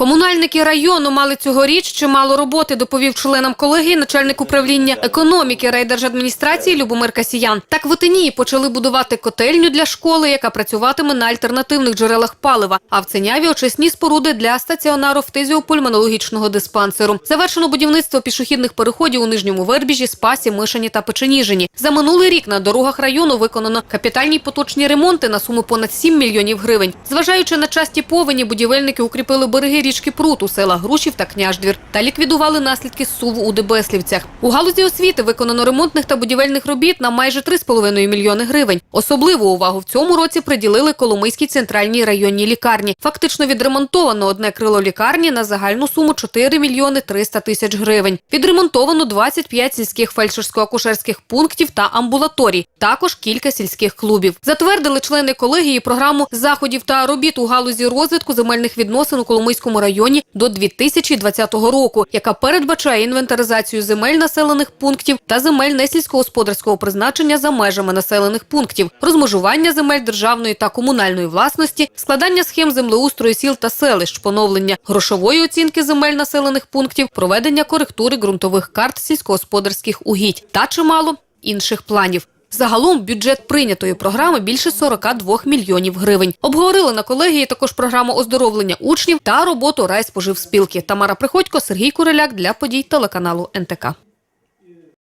Комунальники району мали цьогоріч чимало роботи, доповів членам колегії начальник управління економіки райдержадміністрації Любомир Касіян. Так в Отинії почали будувати котельню для школи, яка працюватиме на альтернативних джерелах палива. А в Ценяві очисні споруди для стаціонару фтизіопульмонологічного диспансеру. Завершено будівництво пішохідних переходів у нижньому Вербіжі, Спасі, Мишині та Печеніжині. За минулий рік на дорогах району виконано капітальні поточні ремонти на суму понад 7 мільйонів гривень. Зважаючи на часті повені, будівельники укріпили береги річки Прут у селах Грушів та Княждвір та ліквідували наслідки суву у Дебеслівцях. У галузі освіти виконано ремонтних та будівельних робіт на майже 3,5 мільйони гривень. Особливу увагу в цьому році приділили Коломийській центральній районній лікарні. Фактично відремонтовано одне крило лікарні на загальну суму 4 мільйони 300 тисяч гривень. Відремонтовано 25 сільських фельдшерсько-акушерських пунктів та амбулаторій. Також кілька сільських клубів. Затвердили члени колегії програму заходів та робіт у галузі розвитку земельних відносин у Коломийському районі до 2020 року, яка передбачає інвентаризацію земель населених пунктів та земель несільськогосподарського призначення за межами населених пунктів, розмежування земель державної та комунальної власності, складання схем землеустрою сіл та селищ, поновлення грошової оцінки земель населених пунктів, проведення коректури ґрунтових карт сільськогосподарських угідь та чимало інших планів. Загалом бюджет прийнятої програми більше 42 мільйонів гривень. Обговорили на колегії також програму оздоровлення учнів та роботу райспоживспілки. Тамара Приходько, Сергій Куриляк для подій телеканалу НТК.